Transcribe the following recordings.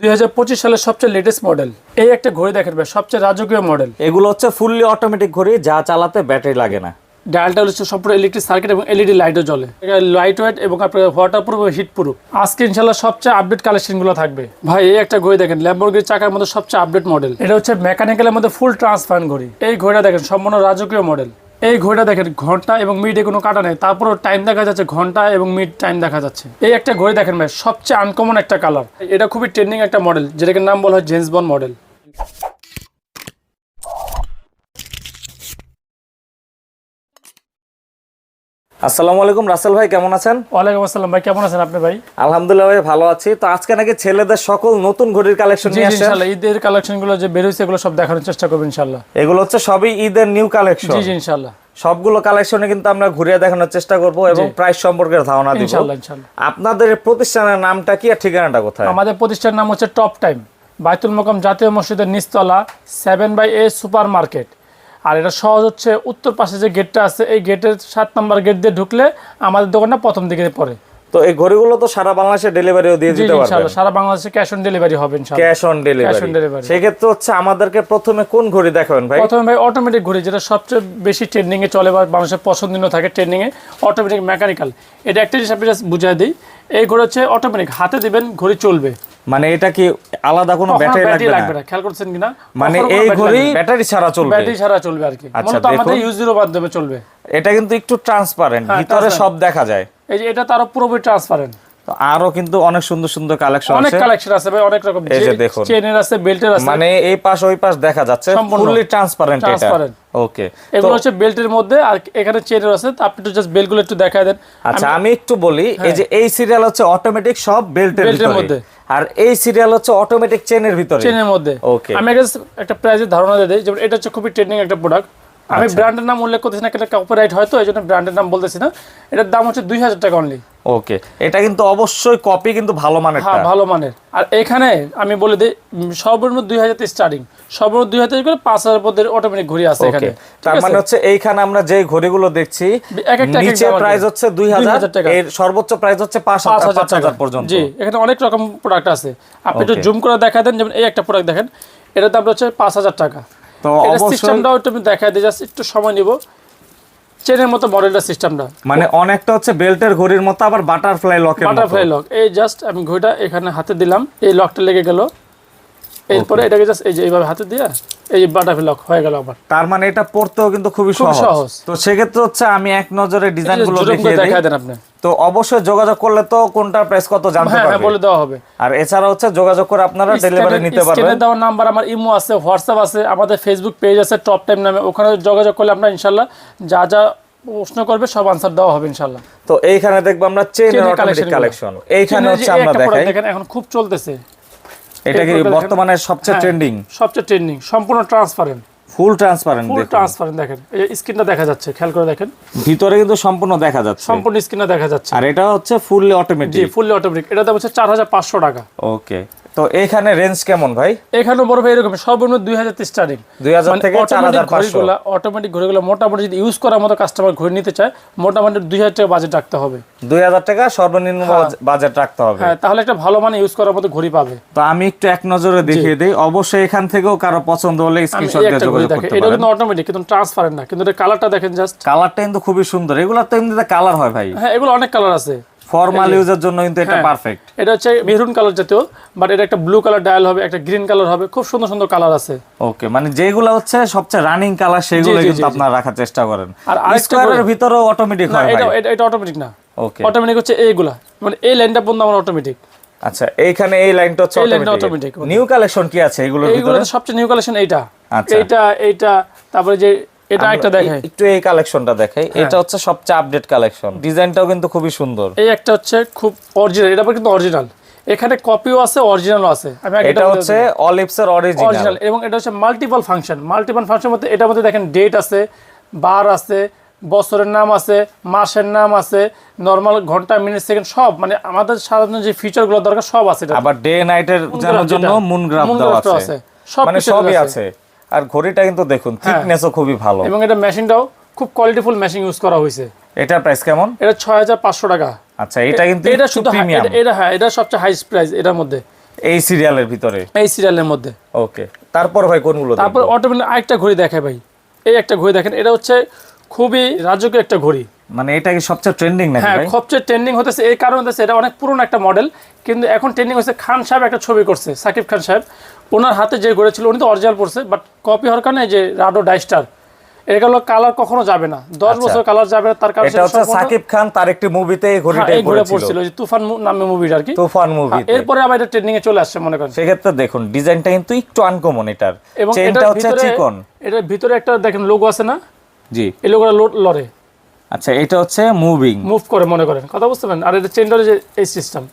দুই হাজার পঁচিশ সালের সবচেয়ে লেটেস্ট মডেল এই একটা ঘড়ি দেখেন ভাই সবচেয়ে রাজকীয় মডেল এগুলো হচ্ছে ফুললি অটোমেটিক ঘড়ি যা চালাতে ব্যাটারি লাগে না। ডায়ালটা হচ্ছে সম্পূর্ণ ইলেকট্রিক সার্কিট এবং এলইডি লাইটও জ্বলে। লাইট ওয়েট এবং আপনার ওয়াটার প্রুফ হিট প্রুফ আজকে ইনশাল্লাহ সবচেয়ে আপডেট কালেকশনগুলো থাকবে। ভাই এই একটা ঘড়ি দেখেন ল্যাম্বরগির চাকার মধ্যে সবচেয়ে আপডেট মডেল এটা হচ্ছে মেকানিক্যালের মধ্যে ফুল ট্রান্সফারেন্ট ঘড়ি। এই ঘড়িটা দেখেন সম্পূর্ণ রাজকীয় মডেল এই ঘড়িটা দেখেন ঘণ্টা এবং মিনিটে কোনো কাটা নেই। তারপরও টাইম দেখা যাচ্ছে ঘণ্টা এবং মিনিট টাইম দেখা যাচ্ছে। এই একটা ঘড়ি দেখেন ভাই সবচেয়ে আনকমন একটা কালার এটা খুবই ট্রেন্ডিং একটা মডেল যেটাকে নাম বলা হয় জেন্স বন মডেল আসসালামু আলাইকুম রাসেল ভাই কেমন আছেন? ওয়ালাইকুম আসসালাম ভাই কেমন আছেন আপনি ভাই? আলহামদুলিল্লাহ ভাই ভালো আছি। তো আজকে নাকি ছেলেদের সকল নতুন ঘড়ির কালেকশন নিয়ে আসছেন ইনশাল্লাহ ঈদের কালেকশনগুলো যে বের হয়েছে এগুলো সব দেখানোর চেষ্টা করব ইনশাল্লাহ এগুলো হচ্ছে সবই ঈদের নিউ কালেকশন জি জি ইনশাল্লাহ সবগুলো কালেকশনে কিন্তু আমরা ঘুরিয়ে দেখানোর চেষ্টা করব এবং প্রাইস সম্পর্কে ধারণা দিব। আপনাদের প্রতিষ্ঠানের নামটা কি আর ঠিকানাটা কোথায়? আমাদের প্রতিষ্ঠানের নাম হচ্ছে টপ টাইম বাইতুল মোকাম জাতীয় মসজিদের নিচতলা seven by A supermarket আর এটা সহজ হচ্ছে উত্তর পাশে যে গেটটা আছে এই গেটের সাত নম্বর গেট দিয়ে ঢুকলে আমাদের দোকানটা প্রথম দিকে পড়ে। তো এই ঘড়িগুলো তো সারা বাংলাদেশে ডেলিভারিও দিয়ে দিতে পারবেন সারা বাংলাদেশে ক্যাশ অন ডেলিভারি হবে ইনশাল্লাহ। Cash on delivery delivery। সেক্ষেত্রে হচ্ছে আমাদেরকে প্রথমে কোন ঘড়ি দেখাবেন ভাই? প্রথমে ভাই অটোমেটিক ঘড়ি যেটা সবচেয়ে বেশি ট্রেন্ডিং এ চলে বা মানুষের পছন্দনীয় থাকে ট্রেন্ডিং এ অটোমেটিক মেকানিক্যাল এটা একটা জিনিস আপনি বুঝাই দিই এই ঘড়ি হচ্ছে অটোমেটিক হাতে দিবেন ঘড়ি চলবে। মানে এটা কি আলাদা কোনো ব্যাটারি ব্যাটারি লাগবে না? খেয়াল করছেন কিনা? মানে এই ঘড়ি ব্যাটারি ছাড়া চলবে। ব্যাটারি ছাড়া চলবে আর কি। আচ্ছা, মূলত আমাদের দেখুন। ইউজিরো মাধ্যমে চলবে। এটা কিন্তু একটু ট্রান্সপারেন্ট হ্যাঁ, ভিতরে সব দেখা যায়। এই যে এটা তারও পুরোপুরি ট্রান্সপারেন্ট আরও কিন্তু অনেক সুন্দর সুন্দর কালেকশন অনেক আছে। কালেকশন আছে ভাই অনেক রকম এই যে দেখুন। চেনের আছে বেল্টের আছে। মানে এই পাশ ওই পাশ দেখা যাচ্ছে। ফুললি ট্রান্সপারেন্ট এটা। ওকে এগুলো হচ্ছে বেল্টের মধ্যে আর এখানে চেনের আছে। আপনি একটু জাস্ট বেল্টগুলো একটু দেখায় দেন। আচ্ছা আমি একটু বলি এই যে এই সিরিয়াল হচ্ছে অটোমেটিক সব বেল্টের মধ্যে। আর এই সিরিয়াল হচ্ছে অটোমেটিক চেনের ভিতরে চেনের মধ্যে। ওকে আমি একটা একটা প্রাইজের ধারণা দিয়ে দিই যেমন এটা হচ্ছে খুবই ট্রেন্ডিং একটা প্রোডাক্ট আমি আচ্ছা। ব্র্যান্ডের নাম উল্লেখ করতেছি না এটা কপিরাইট হয়তো এই জন্য ব্র্যান্ডের নাম বলতেছি না। এটার দাম হচ্ছে দুই হাজার টাকা অনলি ওকে এটা কিন্তু অবশ্যই কপি কিন্তু ভালো মানের হ্যাঁ ভালো মানের। আর এখানে আমি বলে দিই সর্বনিম্ন দুই হাজার স্টার্টিং সর্বনিম্ন দুই হাজার করে পাঁচ হাজার পদের অটোমেটিক ঘড়ি আছে এখানে। তার মানে হচ্ছে এইখানে আমরা যে ঘড়িগুলো দেখছি নিচে। প্রাইস হচ্ছে দুই হাজার 2000 টাকা। এর সর্বোচ্চ প্রাইস হচ্ছে পাঁচ হাজার পর্যন্ত। জি এখানে অনেক রকম প্রোডাক্ট আছে। আপনি একটু জুম করে দেখা দেন যেমন এই একটা প্রোডাক্ট দেখেন। এটার দাম হচ্ছে পাঁচ হাজার টাকা। তো সিস্টেমটাও একটু দেখাই দিই জাস্ট একটু সময় নিব। চেনের মতো মডেলটা সিস্টেমটা মানে অনেকটা হচ্ছে বেল্টের ঘড়ির মতো আবার বাটারফ্লাই লকের বাটারফ্লাই লক এই জাস্ট আমি ঘড়িটা এখানে হাতে দিলাম এই লকটা লেগে গেল। এরপরে এটাকে জাস্ট এই যে এইভাবে হাতে দিয়ে এই যে বাটারফ্লাই লক হয়ে গেল আবার। তার মানে এটা পড়তেও কিন্তু খুবই সহজ। তো সেক্ষেত্রে হচ্ছে আমি এক নজরে ডিজাইনগুলো জুম করে দেখিয়ে দিই। দেন আপনি। তো অবশ্যই যোগাযোগ করলে তো কোনটার প্রাইস কত জানতে হ্যাঁ হ্যাঁ পারবে। বলে দেওয়া হবে। আর এছাড়া হচ্ছে যোগাযোগ করে আপনারা ডেলিভারি নিতে পারবেন। স্ক্যানে দেওয়ার নাম্বার আমার ইমো আছে হোয়াটসঅ্যাপ আছে আমাদের ফেসবুক পেজ আছে টপ টাইম নামে। ওখানে যোগাযোগ করলে আমরা ইনশাল্লাহ যা যা প্রশ্ন করবে সব আনসার দেওয়া হবে ইনশাল্লাহ। তো এইখানে দেখব আমরা চেনের অটোমেটিক কালেকশন এইখানে হচ্ছে আমরা দেখাই। দেখেন এখন খুব চলতেছে। এটা কি বর্তমানে সবচেয়ে হ্যাঁ, ট্রেন্ডিং সবচেয়ে ট্রেন্ডিং সম্পূর্ণ transparent full transparent full transparent দেখেন। এই স্ক্রিনটা দেখা যাচ্ছে খেয়াল করে দেখেন। ভিতরে কিন্তু সম্পূর্ণ দেখা যাচ্ছে। সম্পূর্ণ স্ক্রিনটা দেখা যাচ্ছে। আর এটা হচ্ছে ফুললি অটোমেটিক জি ফুললি অটোমেটিক এটা দাম হচ্ছে চার হাজার পাঁচশো টাকা। ওকে তো এখানে রেঞ্জ কেমন ভাই? এখানে বড় ভাই এরকম সর্বনিম্ন দুই হাজার স্টার্টিং 2000 থেকে 4500 ঘড়িগুলো অটোমেটিক ঘড়িগুলো মোটামুটি যদি ইউজ করার মতো কাস্টমার ঘড়ি নিতে চায় মোটামুটি দুই হাজার টাকা বাজেট রাখতে হবে। দুই হাজার টাকা সর্বনিম্ন বাজেট রাখতে হবে। হ্যাঁ তাহলে একটা ভালো মানে ইউজ করার মতো ঘড়ি পাবে। তো আমি একটু এক নজরে দেখিয়ে দিই। অবশ্যই এখান থেকেও কারও পছন্দ হলে স্ক্রিনশট দিয়ে যোগাযোগ করতে এটা কিন্তু অটোমেটিক কিন্তু ট্রান্সপারেন্ট না। কিন্তু এটা কালারটা দেখেন জাস্ট কালারটা কিন্তু খুবই সুন্দর। এগুলা তো এমনিতে কালার হয় ভাই। হ্যাঁ এগুলো অনেক কালার আছে। ফর্মাল ইউজের জন্য কিন্তু এটা হ্যাঁ। পারফেক্ট এটা হচ্ছে মেরুন কালার জাতীয় বাট এটা একটা ব্লু কালার ডায়াল হবে একটা গ্রিন কালার হবে খুব সুন্দর সুন্দর কালার আছে। ওকে মানে যেগুলো হচ্ছে সবচেয়ে রানিং কালার সেগুলো কিন্তু আপনারা রাখার চেষ্টা করেন। আর স্কোয়ারের ভিতরেও অটোমেটিক হয় এটা এটা- এটা অটোমেটিক না। ওকে অটোমেটিক হচ্ছে এইগুলা। মানে এই লাইনটা বন্ধু আমার অটোমেটিক আচ্ছা এইখানে এই লাইনটা হচ্ছে অটোমেটিক নিউ কালেকশন কি আছে এগুলোর ভিতরে? সবচেয়ে নিউ কালেকশন এইটা। আচ্ছা। এইটা এইটা তারপরে যে এটা একটা দেখাই। একটু এই কালেকশনটা দেখাই। এটা হচ্ছে সবচেয়ে আপডেট কালেকশন ডিজাইনটাও কিন্তু খুবই সুন্দর। এই একটা হচ্ছে খুব অরিজিনাল এটা কিন্তু অরিজিনাল এখানে কপিও আছে অরিজিনালও আছে। আমি এটা হচ্ছে অলিভসের অরিজিনাল অরিজিনাল এবং এটা হচ্ছে মাল্টিপল ফাংশন মাল্টিপল ফাংশন মধ্যে এটার মধ্যে দেখেন ডেট আছে বার আছে বছরের নাম আছে মাসের নাম আছে নর্মাল ঘণ্টা মিনিট সেকেন্ড সব। মানে আমাদের সাধারণ যে ফিচারগুলো দরকার সব আছে আবার ডে নাইটের জন্য। মুন গ্রাফ দেওয়া আছে। সব মানে সবই আছে। আর ঘড়িটা কিন্তু দেখুন থিকনেসও খুবই ভালো। এবং এটা মেশিনটাও খুব কোয়ালিটিফুল মেশিন ইউজ করা হয়েছে। এটা প্রাইস কেমন? এটা ছয় হাজার পাঁচশো টাকা। আচ্ছা এটা কিন্তু এটা শুধু প্রিমিয়াম এটা- হ্যাঁ এটা সবচেয়ে হাই প্রাইস এটার মধ্যে। এই সিরিয়ালের ভিতরে? এই সিরিয়ালের মধ্যে। ওকে তারপর ভাই কোনগুলো তারপর? অটোমেটিক আরেকটা ঘড়ি দেখায় ভাই। এই একটা ঘড়ি দেখেন এটা হচ্ছে খুবই রাজকীয় একটা ঘড়ি। মানে এটা কি সবচেয়ে ট্রেন্ডিং নাকি হ্যাঁ সবচেয়ে ট্রেন্ডিং হতেছে এই কারণ হতেছে এটা অনেক পুরনো একটা মডেল কিন্তু এখন ট্রেন্ডিং হচ্ছে খান সাহেব একটা ছবি করছে সাকিব খান সাহেব। ওনার হাতে যে ঘড়ি ছিল উনি তো অরিজিনাল পড়ছে বাট কপি হওয়ার কারণে যে রাডো ডাইস্টার এগুলো কালার কখনো যাবে না। দশ বছর কালার যাবে না তার কারণ এটা হচ্ছে সাকিব খান তার একটি মুভিতে এই ঘড়িটাই হ্যাঁ, ঘুরে পড়েছিল। যে তুফান নামে মুভিটা আর কি। তুফান হ্যাঁ, মুভিতে এরপরে আবার এটা ট্রেন্ডিং এ চলে আসছে মনে করেন। সেক্ষেত্রে দেখুন ডিজাইনটা কিন্তু একটু আনকমন এটার। এবং এটার হচ্ছে ভিতরে চিকন। এটার ভিতরে একটা দেখেন লোগো আছে না? জি। এই লোগোটা লড়ে। আচ্ছা এটা হচ্ছে মুভিং মুভ করে মনে করেন। কথা বুঝতে পারেন আর এটা চেনটা যে এই সিস্টেম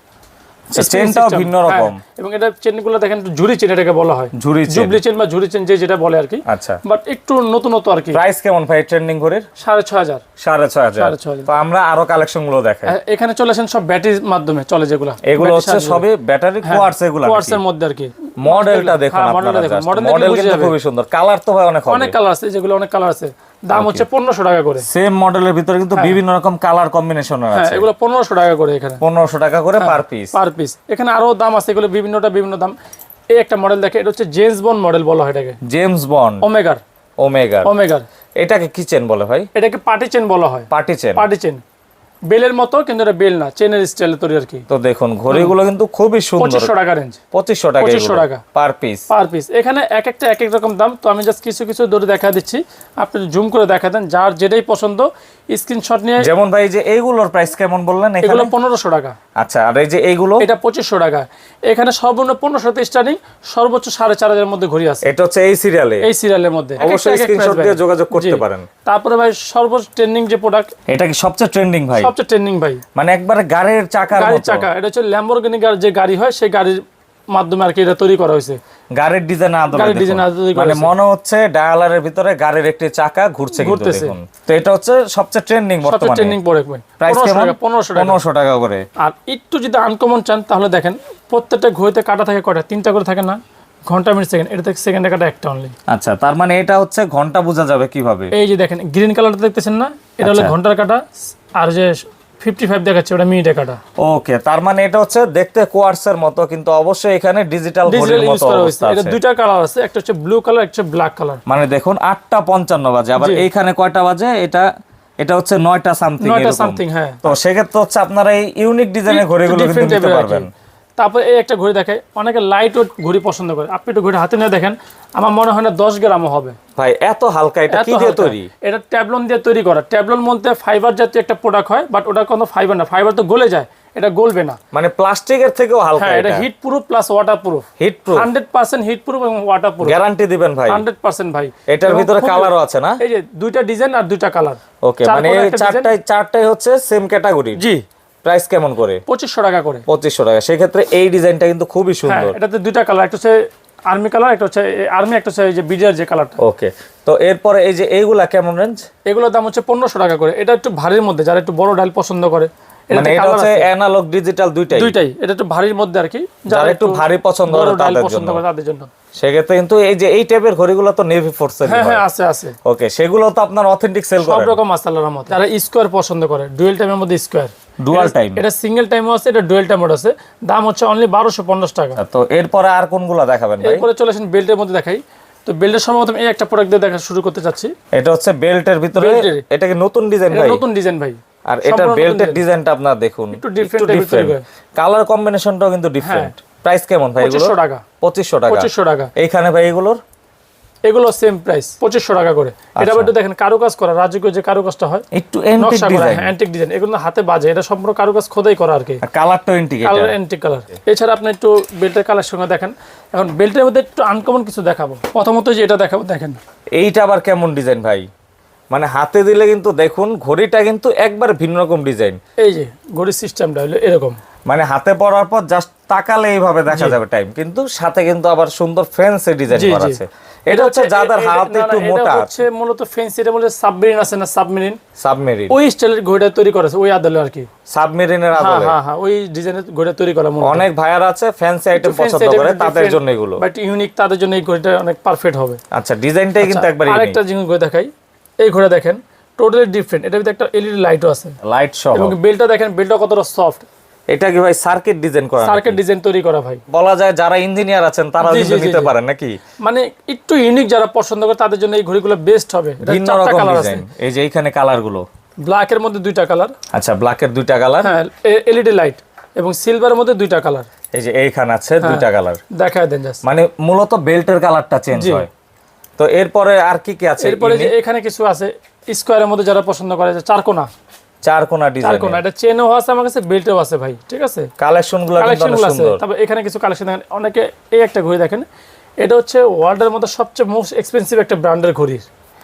চেনটাও ভিন্ন রকম। এবং এটা চেনগুলো দেখেন ঝুরি চেন এটাকে বলা হয়। ঝুরি চেন জুবলি চেন বা ঝুরি চেন যে যেটা বলে আর কি আচ্ছা। বাট একটু নতুনত্ব আর কি। প্রাইস কেমন ভাই ট্রেন্ডিং ঘড়ির সাড়ে ছয় হাজার। সাড়ে ছয় হাজার। সাড়ে ছয় হাজার। তো আমরা আরও কালেকশনগুলো দেখাই। হ্যাঁ, এখানে চলে আসেন সব ব্যাটারির মাধ্যমে চলে যেগুলো। এগুলো হচ্ছে সবই ব্যাটারি কোয়ার্টস এগুলো কোয়ার্সের মধ্যে আর কি। মডেলটা দেখুন হ্যাঁ, মডেলটা দেখুন। মডেল কিন্তু খুবই সুন্দর। কালার তো ভাই অনেক অনেক কালার আছে যেগুলো অনেক কালার আছে। দাম হচ্ছে পনেরোশো টাকা করে। সেম মডেলের ভিতরে কিন্তু বিভিন্ন রকম কালার কম্বিনেশন হ্যাঁ আছে। এগুলো পনেরোশো টাকা করে এখানে। পনেরোশো টাকা করে পার পিস পার পিস এখানে আরও দাম আছে এগুলো বিভিন্নটা বিভিন্ন দাম। এই একটা মডেল দেখে এটা হচ্ছে জেমস বন মডেল বলা হয় এটাকে। জেমস বন্ড ওমেগার ওমেগা ওমেগার এটাকে কি চেন বলে ভাই? এটাকে পার্টি চেন বলা হয়। পার্টি চেন পার্টি চেন বেলের মতো কিন্তু এটা বেল না চেনের স্টাইলে তৈরি আর কি। তো দেখুন ঘড়িগুলো কিন্তু খুবই সুন্দর। পঁচিশশো টাকা রেঞ্জ পঁচিশশো টাকা 2500 টাকা। পার পিস পার পিস এখানে এক একটা এক এক রকম দাম। তো আমি জাস্ট কিছু কিছু ধরে দেখা দিচ্ছি। আপনি জুম করে দেখা দেন যার যেটাই পছন্দ স্ক্রিনশট নিয়ে যেমন ভাই যে এইগুলোর প্রাইস কেমন বললেন এগুলো পনেরোশো টাকা। আচ্ছা আর এই যে এইগুলো? এটা পঁচিশশো টাকা। এখানে সর্বনিম্ন পনেরোশো স্টার্টিং সর্বোচ্চ সাড়ে চার হাজারের মধ্যে ঘড়ি আছে। এটা হচ্ছে এই সিরিয়ালে এই সিরিয়ালের মধ্যে। অবশ্যই স্ক্রিনশট দিয়ে যোগাযোগ করতে পারেন। তারপরে ভাই সর্বোচ্চ ট্রেন্ডিং যে প্রোডাক্ট এটা কি সবচেয়ে ট্রেন্ডিং ভাই? সবচেয়ে ট্রেন্ডিং ভাই। মানে একবারে গাড়ির চাকার গাড়ির চাকা। এটা হচ্ছে ল্যাম্বরগিনি গাড়ি যে গাড়ি হয় সেই গাড়ির মাধ্যমে আর কি এটা তৈরি করা হয়েছে। গাড়ির ডিজাইন গাড়ির আদলে মানে মনে হচ্ছে ডায়ালারের ভিতরে গাড়ির একটি চাকা ঘুরছে ঘুরতেছে। দেখুন। তো এটা হচ্ছে সবচেয়ে ট্রেন্ডিং সবচেয়ে বর্তমানে। ট্রেন্ডিং ভাই প্রাইস কেমন? টাকা পনেরোশো টাকা। পনেরোশো টাকা করে। আর একটু যদি আনকমন চান তাহলে দেখেন প্রত্যেকটা ঘড়িতে কাটা থাকে কটা তিনটা করে থাকে না? ঘণ্টা মিনিট সেকেন্ড এটা থেকে সেকেন্ডে কাটা একটা অনলি আচ্ছা তার মানে এটা হচ্ছে ঘণ্টা বোঝা যাবে কীভাবে? এই যে দেখেন গ্রিন কালারটা দেখতেছেন না? এটা হলো আচ্ছা। ঘণ্টার কাটা আর যে ফিফটি ফাইভ দেখাচ্ছে ওটা ওকে তার মানে এটা হচ্ছে দেখতে মতো কিন্তু অবশ্যই এখানে ডিজিটাল ঘড়ির মতো অবস্থা এটা দুইটা কালার আছে একটা হচ্ছে ব্লু কালার একটা হচ্ছে ব্ল্যাক কালার মানে দেখুন আটটা পঞ্চান্ন বাজে আবার। এইখানে কয়টা বাজে? এটা এটা হচ্ছে নয়টা সামথিং 9টা সামথিং হ্যাঁ। তো সেক্ষেত্রে হচ্ছে আপনারা এই ইউনিক ডিজাইনের ঘড়িগুলো কিন্তু নিতে। পারবেন। তারপরে এই একটা ঘড়ি দেখায় অনেকে লাইট ওয়েট ঘড়ি পছন্দ করে। আপনি একটু ঘড়ি হাতে নিয়ে দেখেন আমার মনে হয় না দশ গ্রামও হবে। ভাই এত হালকা এটা কি দিয়ে তৈরি? এটা ট্যাবলন দিয়ে তৈরি করা। ট্যাবলন মধ্যে ফাইবার জাতীয় একটা প্রোডাক্ট হয় বাট ওটা কোনো ফাইবার না। ফাইবার তো গলে যায় এটা গলবে না। মানে প্লাস্টিকের থেকেও হালকা হ্যাঁ এটা heatproof plus waterproof heatproof hundred percent heatproof এবং ওয়াটার প্রুফ গ্যারান্টি দিবেন ভাই। হান্ড্রেড পার্সেন্ট ভাই। এটার ভিতরে কালারও আছে না? এই যে দুইটা ডিজাইন আর দুইটা কালার ওকে মানে চারটাই চারটাই হচ্ছে সেম ক্যাটাগরি জি। প্রাইস কেমন করে? পঁচিশশো টাকা করে। পঁচিশশো টাকা। সেক্ষেত্রে এই ডিজাইনটা কিন্তু খুবই হ্যাঁ সুন্দর। এটাতে দুইটা কালার একটা হচ্ছে আর্মি কালার একটা হচ্ছে আর্মি একটা হচ্ছে এই যে বিডিআর যে কালারটা ওকে তো এরপরে এই যে এইগুলা কেমন রেঞ্জ এগুলোর দাম হচ্ছে পনেরোশো টাকা করে। এটা একটু ভারীর মধ্যে যারা একটু বড় ডাইল পছন্দ করে মানে এটা হচ্ছে অ্যানালগ ডিজিটাল দুইটাই? দুইটাই এটা একটু ভারীর মধ্যে আর কি। যারা একটু ভারী পছন্দ করে তাদের পছন্দ জন্য। করে তাদের জন্য। সেক্ষেত্রে কিন্তু এই যে এই টাইপের ঘড়িগুলো তো নেভি ফোর্সের হ্যাঁ হ্যাঁ। আছে আছে। ওকে সেগুলো তো আপনার অথেন্টিক সেল সব রকম আছে আল্লাহর রহমত। যারা স্কোয়ার পছন্দ করে ডুয়েল টাইমের মধ্যে স্কোয়ার ডুয়াল টাইম এটা সিঙ্গেল টাইমও আছে এটা ডুয়েল টাইমও আছে। দাম হচ্ছে অনলি বারোশো পঞ্চাশ টাকা। তো এরপরে আর কোনগুলো দেখাবেন এরপরে চলে আসেন বেল্টের মধ্যে দেখাই। তো বেল্টের সম্ভবত এই একটা প্রোডাক্ট দিয়ে দেখা শুরু করতে চাচ্ছি। এটা হচ্ছে বেল্টের ভিতরে বেল্টের। এটা কি নতুন ডিজাইন ভাই? নতুন ডিজাইন ভাই। আর এটা সম্পূর্ণ নতুন বেল্টের ডিজাইনটা আপনার দেখুন। একটু কালার কম্বিনেশনটাও কিন্তু ডিফারেন্ট প্রাইস কেমন ভাই এগুলো টাকা। টাকা। পঁচিশশো টাকা। এইখানে ভাই এগুলোর? এগুলো সেম প্রাইস পঁচিশশো টাকা করে। আচ্ছা। এটা আবার একটু দেখেন কারুকাজ করা রাজকীয় যে কারুকাজটা হয় একটু নকশা করা অ্যান্টিক ডিজাইন এগুলো হাতে বাজে এটা সম্পূর্ণ কারুকাজ খোদাই করা আর কি। কালারটাও এন্টিক কালার অ্যান্টিক কালার এছাড়া আপনি একটু বেল্টের কালার সঙ্গে দেখেন। এখন বেল্টের মধ্যে একটু আনকমন কিছু দেখাবো। প্রথমত যে এটা দেখাবো দেখেন। এইটা আবার কেমন ডিজাইন ভাই? মানে হাতে দিলে কিন্তু দেখুন ঘড়িটা কিন্তু একবার ভিন্ন রকম ডিজাইন এই যে ঘড়ির সিস্টেমটা হলো এরকম। মানে হাতে পরার পর জাস্ট তাকালে এইভাবে দেখা যাবে টাইম কিন্তু সাথে কিন্তু আবার সুন্দর ফ্যান্সি ডিজাইন করা আছে। এটা হচ্ছে যাদের হাত একটু এটা মোটা হচ্ছে মূলত ফেন্সি এটা বলে সাবমেরিন আছে না সাবমেরিন সাবমেরিন ওই স্টাইলের ঘড়িটা তৈরি করেছে ওই আদলে আর কি। সাবমেরিনের হ্যাঁ আদলে? হ্যাঁ হ্যাঁ ওই ডিজাইনের ঘড়িটা তৈরি করা অনেক ভাইয়ার আছে ফ্যান্সি আইটেম পছন্দ করে তাদের জন্য এগুলো। বাট ইউনিক তাদের জন্য এই ঘড়িটা অনেক পারফেক্ট হবে। আচ্ছা ডিজাইনটাই কিন্তু একবার আরেকটা জিনিস ঘড়ি দেখাই। এই ঘড়ি দেখেন টোটালি ডিফারেন্ট এটার ভিতরে একটা এলইডি লাইটও আছে। লাইট সহ। এবং বেলটা দেখেন বেলটা কতটা সফট এটা কি ভাই সার্কিট ডিজাইন করা সার্কিট ডিজাইন তৈরি করা ভাই। বলা যায় যারা ইঞ্জিনিয়ার আছেন তারাও জি, কিন্তু নিতে পারেন নাকি? মানে একটু ইউনিক যারা পছন্দ করে তাদের জন্য এই ঘড়িগুলো বেস্ট হবে। ভিন্ন রকম ডিজাইন এই যে এইখানে কালারগুলো। ব্ল্যাক এর মধ্যে দুইটা কালার আচ্ছা ব্ল্যাকের দুইটা কালার হ্যাঁ এলইডি লাইট এবং সিলভারের মধ্যে দুইটা কালার এই যে এইখানে আছে হ্যাঁ। দুইটা কালার দেখায় দেন জাস্ট মানে মূলত বেল্টের কালারটা চেঞ্জ হয়। তো এরপরে আর কি কি আছে এরপরে যে এখানে কিছু আছে স্কোয়ারের মধ্যে যারা পছন্দ করে যে চারকোনা। চার কোনা ডিজাইন চারকোনা এটা চেনও আছে আমার কাছে বেল্টও আছে ভাই ঠিক আছে? কালেকশনগুলো কালেকশন আছে। সুন্দর। তারপর এখানে কিছু কালেকশন দেখেন অনেকে এই একটা ঘড়ি দেখেন এটা হচ্ছে ওয়ার্ল্ডের মধ্যে সবচেয়ে মোস্ট এক্সপেন্সিভ একটা ব্র্যান্ডের ঘড়ি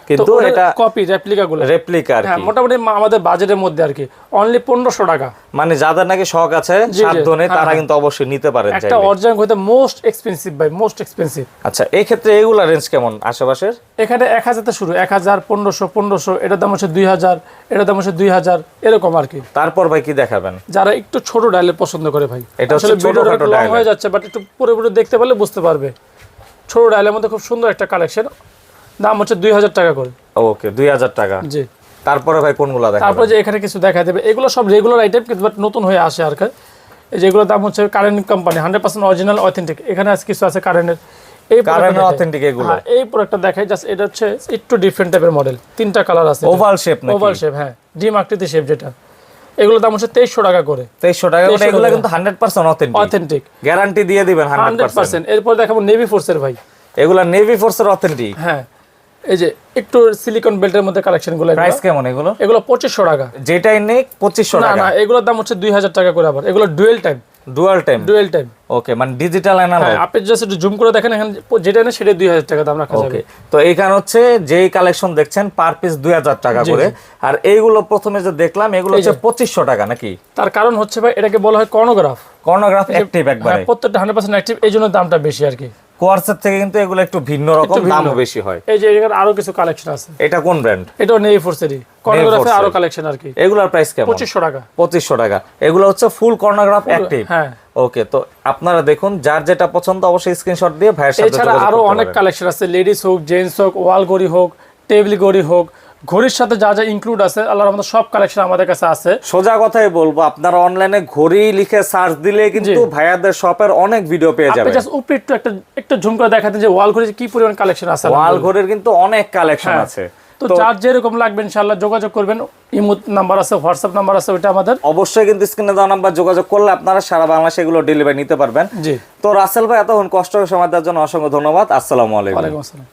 কিন্তু এটা কপি রেপ্লিকা গুলো রেপ্লিকা আর হ্যাঁ কি। মোটামুটি আমাদের বাজেটের মধ্যে আর কি। অনলি পনেরোশো টাকা। মানে যাদের নাকি শখ আছে সাধ্য নেই হ্যাঁ, তারা হ্যাঁ। কিন্তু অবশ্যই নিতে পারেন একটা অরিজিনাল ঘড়িতে মোস্ট এক্সপেন্সিভ ভাই মোস্ট এক্সপেন্সিভ আচ্ছা এই ক্ষেত্রে এইগুলা রেঞ্জ কেমন আশেপাশের? এখানে এক হাজারতে শুরু। এক হাজার পনেরোশো পনেরোশো এটার দাম হচ্ছে দুই হাজার এটার দাম হচ্ছে দুই হাজার এরকম আর কি। তারপর ভাই কি দেখাবেন? যারা একটু ছোট ডায়ালের পছন্দ করে ভাই। এটা হচ্ছে আসলে ভিডিওটা ছোটখাটো একটু লং dial-এর। হয়ে যাচ্ছে বাট একটু পুরো পুরো দেখতে পারলে বুঝতে পারবে। ছোট ডায়ালের মধ্যে খুব সুন্দর একটা কালেকশন দাম হচ্ছে দুই হাজার টাকা করে। ওকে দুই হাজার টাকা। জি। তারপরে ভাই কোনগুলা দেখাবেন? তারপরে যে এখানে কিছু দেখা দেবে এগুলো সব রেগুলার আইটেম কিন্তু বাট নতুন হয়ে আসে আর কি। যেগুলোর দাম হচ্ছে current company hundred percent original authentic এখানে আছে কিছু আছে কারেন্টের এই কারেন্ট অথেন্টিক এগুলো? হ্যাঁ, এই প্রোডাক্টটা দেখাই জাস্ট এটা হচ্ছে একটু ডিফারেন্ট টাইপের মডেল তিনটা কালার আছে। ওভাল শেপ ওভাল শেপ হ্যাঁ। ডিম আকৃতি শেপ যেটা। এগুলোর দাম হচ্ছে তেইশশো টাকা করে। তেইশশো টাকা করে এগুলো কিন্তু hundred percent authentic authentic guarantee দিয়ে দিবেন হান্ড্রেড পার্সেন্ট এরপর দেখাবো নেভি ফোর্সের ভাই। এগুলা নেভি ফোর্সের অথেন্টিক হ্যাঁ। এই যে একটু সিলিকন বেল্টের মধ্যে কালেকশনগুলো এগুলো। প্রাইস কেমন এগুলো? এগুলো পঁচিশশো টাকা। যেটাই নেই পঁচিশশো টাকা। না এগুলোর দাম হচ্ছে দুই হাজার টাকা করে আবার। এগুলো dual time dual time dual time okay মানে ডিজিটাল অ্যানালগ আপনি জাস্ট একটু জুম করে দেখেন এখানে যেটা নেই সেটা দুই হাজার টাকা দাম রাখা যাবে। তো এইখানে হচ্ছে যেই কালেকশন দেখছেন পার পিস দুই হাজার টাকা করে। আর এইগুলো প্রথমে যে দেখলাম এগুলো হচ্ছে পঁচিশশো টাকা নাকি? তার কারণ হচ্ছে ভাই এটাকে বলা হয় কর্নোগ্রাফ কর্নোগ্রাফ অ্যাক্টিভ একবারে। হ্যাঁ প্রত্যেকটা হান্ড্রেড পার্সেন্ট অ্যাক্টিভ এই জন্য দামটা বেশি আর কি। কোয়ার্সের থেকে কিন্তু এগুলো একটু ভিন্ন রকম দামও বেশি হয়। এই যে এখানে আরও কিছু কালেকশন আছে। এটা কোন ব্র্যান্ড এটা নেই ফোর্সেরই কর্নোগ্রাফে আরও কালেকশন আর কি। এগুলোর প্রাইস কেমন? 2500 টাকা। পঁচিশশো টাকা। এগুলো হচ্ছে ফুল কর্নোগ্রাফ অ্যাক্টিভ হ্যাঁ। ওকে তো আপনারা দেখুন যার যেটা পছন্দ অবশ্যই স্ক্রিনশট দিয়ে ভাইয়ের সাথে এছাড়া আরও অনেক কালেকশন আছে। লেডিস হোক জেন্টস হোক ওয়াল গড়ি হোক টেবিল গড়ি হোক ঘড়ির সাথে যা যা ইনক্লুড আছে আল্লাহর আমাদের সব কালেকশন আমাদের কাছে আছে। সোজা কথাই বলব আপনারা অনলাইনে ঘড়ি লিখে সার্চ দিলে কিন্তু ভাইয়াদের শপের অনেক ভিডিও পেয়ে আপনি যাবেন। জাস্ট উপরে একটু একটা একটু ঝুম করে দেখাতেন যে ওয়াল ঘড়ি কি পরিমাণ কালেকশন আছে ওয়াল ঘড়ির কিন্তু অনেক কালেকশন হ্যাঁ। আছে। তো যার যেরকম লাগবে ইনশাআল্লাহ যোগাযোগ করবেন। ইমো নাম্বার আছে হোয়াটসঅ্যাপ নাম্বার আছে ওইটা আমাদের। অবশ্যই কিন্তু স্ক্রিনে দেওয়া নাম্বার যোগাযোগ করলে আপনারা সারা বাংলাদেশে এগুলো ডেলিভারি নিতে পারবেন। জি। তো রাসেল ভাই এতক্ষণ কষ্ট করে সময় দেওয়ার জন্য অসংখ্য ধন্যবাদ। আসসালামু আলাইকুম। আসসালাম।